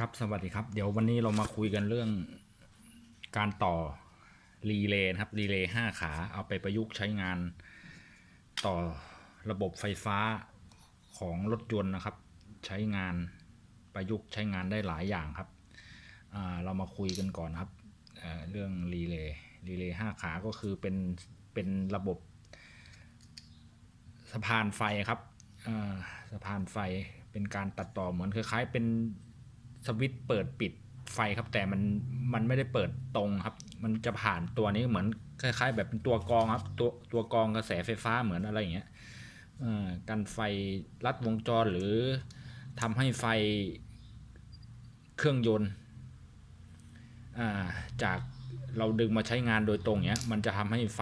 ครับ สวัสดีครับ เดี๋ยววันนี้เรามาคุยกันเรื่องการต่อรีเลย์ครับ รีเลย์ห้าขาเอาไปประยุกต์ใช้งานต่อระบบไฟฟ้าของรถยนต์นะครับ ใช้งานประยุกต์ใช้งานได้หลายอย่างครับ เรามาคุยกันก่อนครับเรื่องรีเลย์รีเลย์ห้าขาก็คือเป็นเป็นระบบสะพานไฟครับสะพานไฟเป็นการตัดต่อเหมือนคล้ายๆเป็น สวิตช์เปิดปิดไฟครับ แต่มันมันไม่ได้เปิดตรงครับ มันจะผ่านตัวนี้เหมือนคล้าย ๆ แบบเป็นตัวกรองครับ ตัวตัวกรองกระแสไฟฟ้าเหมือนอะไรอย่างเงี้ยอ่อกันไฟลัดวงจรหรือทำให้ไฟเครื่องยนต์อ่าจากเราดึงมาใช้งานโดยตรงเนี้ยมันจะทำให้ไฟ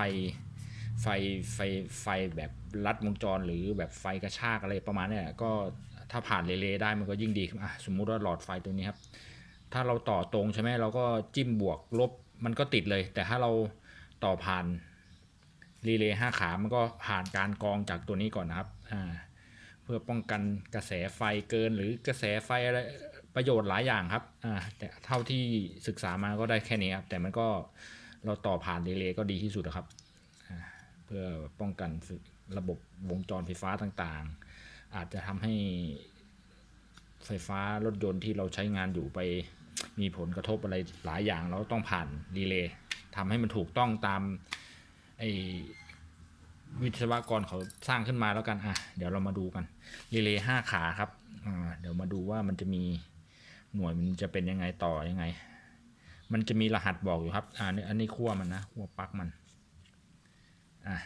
ไฟไฟไฟแบบลัดวงจรหรือแบบไฟกระชากอะไรประมาณเนี้ยก็ ถ้าผ่านเรเลย์ได้มันก็ยิ่งดีครับอะสมมุติว่าหลอดไฟตัวนี้ครับ ถ้าเราต่อตรงใช่ไหมเราก็จิ้มบวกลบมันก็ติดเลย แต่ถ้าเราต่อผ่านรีเลย์ห้าขามันก็ผ่านการกรองจากตัวนี้ก่อนนะครับอ่าเพื่อป้องกันกระแสไฟเกินหรือกระแสไฟอะไรประโยชน์หลายอย่างครับอ่าแต่เท่าที่ศึกษามาก็ได้แค่นี้ครับแต่มันก็เราต่อผ่านรีเลย์ก็ดีที่สุดนะครับ เพื่อป้องกันระบบวงจรไฟฟ้าต่างๆ อาจจะทำให้ไฟฟ้ารถยนต์ที่เราใช้งานอยู่ไป มีผลกระทบอะไรหลายอย่างเราต้องผ่านรีเลย์ทำให้มันถูกต้องตามไอวิศวกรเขาสร้างขึ้นมาแล้วกันอะเดี๋ยวเรามาดูกันรีเลย์ห้าขาครับอ่าเดี๋ยวมาดูว่ามันจะมีหน่วยมันจะเป็นยังไงต่อยังไง มันจะมีรหัสบอกอยู่ครับอ่านี่อันนี้ขั้วมันนะขั้วปลั๊กมันอะ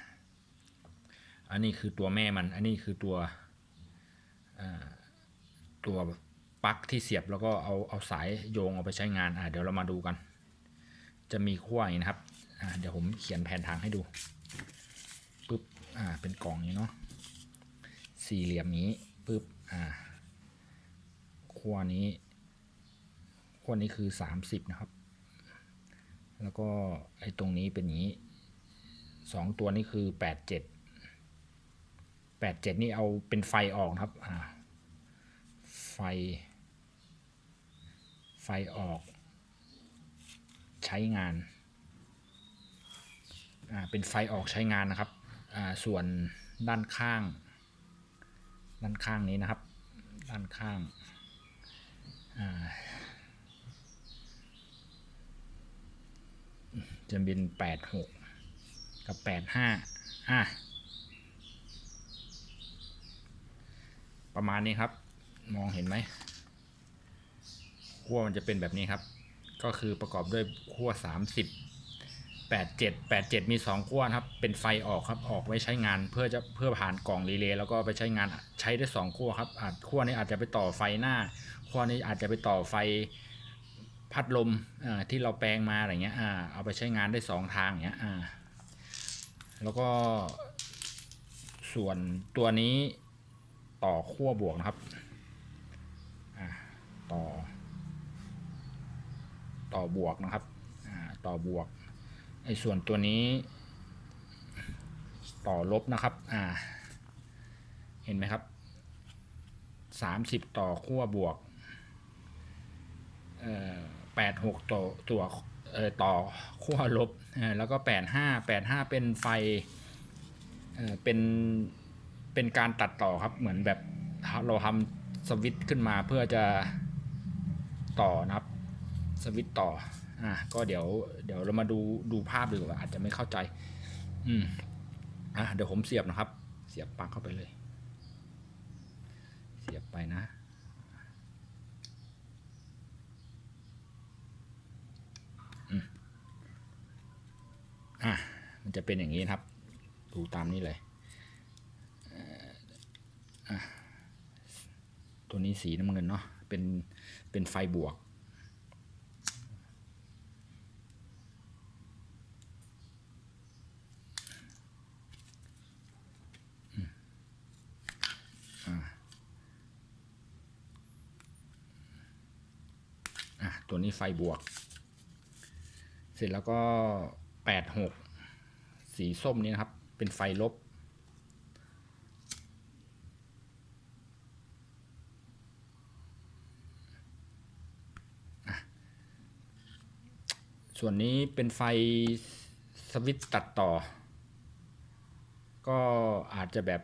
อันนี้คือตัวแม่มัน อันนี้คือตัว ตัวปลั๊กที่เสียบแล้วก็เอาเอาสายโยงเอาไปใช้งานอะเดี๋ยวเรามาดูกัน จะมีขั้วอย่างนี้นะครับอ่าเดี๋ยวผมเขียนแผนทางให้ดูปึ๊บอ่าเป็นกล่องนี้เนาะสี่เหลี่ยมนี้ปึ๊บอ่าขั้วนี้ขั้วนี้คือสามสิบนะครับ แล้วก็ไอ้ตรงนี้เป็นอย่างนี้สองตัวนี้คือแปดเจ็ด แปดเจ็ดนี่เอาเป็นไฟออกครับอ่าไฟ ไฟออก ใช้งานอ่าเป็นไฟออกใช้งานนะครับอ่าส่วนด้านข้าง ด้านข้างนี้นะครับ ด้านข้างอ่าจะเป็นแปดหกกับแปดห้าอะ ประมาณนี้ครับ มองเห็นไหมขั้วมันจะเป็นแบบนี้ครับ ก็คือประกอบด้วยขั้วสามสิบแปดเจ็ดแปดเจ็ดมีสองขั้วครับ เป็นไฟออกครับ ออกไว้ใช้งานเพื่อจะเพื่อผ่านกล่องรีเลย์แล้วก็ไปใช้งานใช้ได้สองขั้วครับอาจขั้วนี้อาจจะไปต่อไฟหน้าขั้วนี้อาจจะไปต่อไฟพัดลมที่เราแปลงมาอะไรเงี้ยเอาไปใช้งานได้สองทางเงี้ยแล้วก็ส่วนตัวนี้ ต่อขั้วบวกนะครับต่อ ต่อบวกนะครับต่อบวกไอ้ส่วนตัวนี้ ต่อลบนะครับอ่าเห็นไหมครับสามสิบต่อขั้วบวกแปดหกต่อตัวต่อขั้วลบแล้วก็แปดห้าแปดห้าเป็นไฟเเป็น เป็นการตัดต่อครับ เหมือนแบบเราทำสวิตช์ขึ้นมาเพื่อจะต่อนะครับ สวิตช์ต่อ อะก็เดี๋ยว เดี๋ยวเรามาดูดูภาพดีกว่าอาจจะไม่เข้าใจ อืมอะเดี๋ยวผมเสียบนะครับ เสียบปลั๊กเข้าไปเลย เสียบไปนะอะมันจะเป็นอย่างนี้ครับ ดูตามนี้เลยเอ่ออะ ตัวนี้สีน้ำเงินเนาะเป็นเป็นไฟบวกอืมอะอะตัวนี้ไฟบวก เสร็จแล้วก็แปดหกสีส้มนี้นะครับ เป็นไฟลบ ส่วนนี้เป็นไฟสวิตช์ตัดต่อ ก็อาจจะแบบ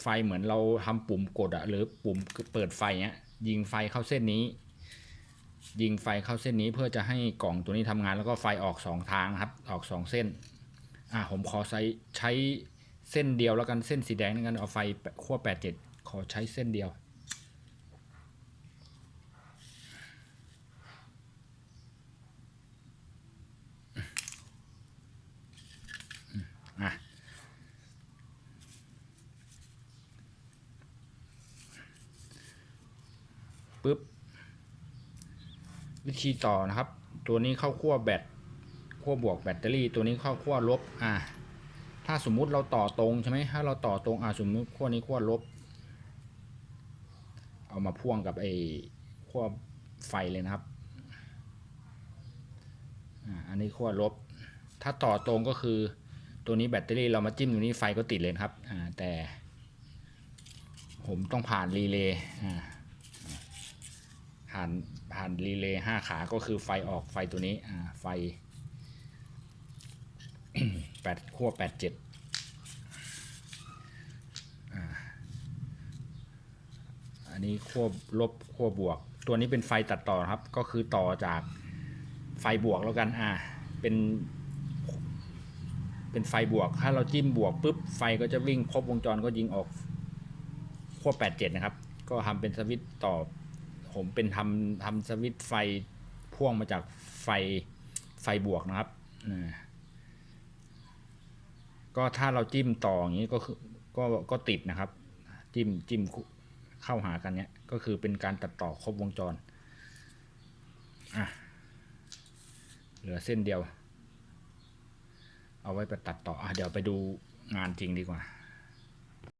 ไฟเหมือนเราทำปุ่มกดอะหรือปุ่มเปิดไฟเนี้ยยิงไฟเข้าเส้นนี้ ยิงไฟเข้าเส้นนี้เพื่อจะให้กล่องตัวนี้ทำงานแล้วก็ไฟออกสองทางครับออกสองเส้นอ่าผมขอใช้ใช้เส้นเดียวแล้วกันเส้นสีแดงนั่นกันเอาไฟขั้วแปดเจ็ดขอใช้เส้นเดียว อะ ปึ๊บ วิธีต่อนะครับ ตัวนี้เข้าขั้วแบตขั้วบวกแบตเตอรี่ ตัวนี้เข้าขั้วลบอะถ้าสมมุติเราต่อตรงใช่ไหมถ้าเราต่อตรงอะสมมติขั้วนี้ขั้วลบ เอามาพ่วงกับไอ้ขั้วไฟเลยนะครับอ่าอันนี้ขั้วลบ ถ้าต่อตรงก็คือตัวนี้แบตเตอรี่เรามาจิ้มตรงนี้ไฟก็ติดเลยครับอ่าแต่ผมต้องผ่านรีเลย์อ่า ผ่านผ่านรีเลย์ห้าขาก็คือไฟออกไฟตัวนี้อ่าไฟแปดขั้วแปดเจ็ดอันนี้ขั้วลบขั้วบวก ตัวนี้เป็นไฟตัดต่อครับ ก็คือต่อจากไฟบวกแล้วกันอ่าเป็นเป็นไฟบวก ถ้าเราจิ้มบวกปุ๊บ ไฟก็จะวิ่งครบวงจรก็ยิงออกขั้วแปดเจ็ดนะครับ ก็ทำเป็นสวิตช์ต่อ ผมเป็นทำทำสวิตไฟพ่วงมาจากไฟไฟบวกนะครับก็ถ้าเราจิ้มต่ออย่างนี้ก็คือก็ก็ติดนะครับ จิ้มจิ้มเข้าหากันเนี้ยก็คือเป็นการตัดต่อครบวงจรอะเหลือเส้นเดียว เอาไว้ไปตัดต่ออะเดี๋ยวไปดูงานจริงดีกว่า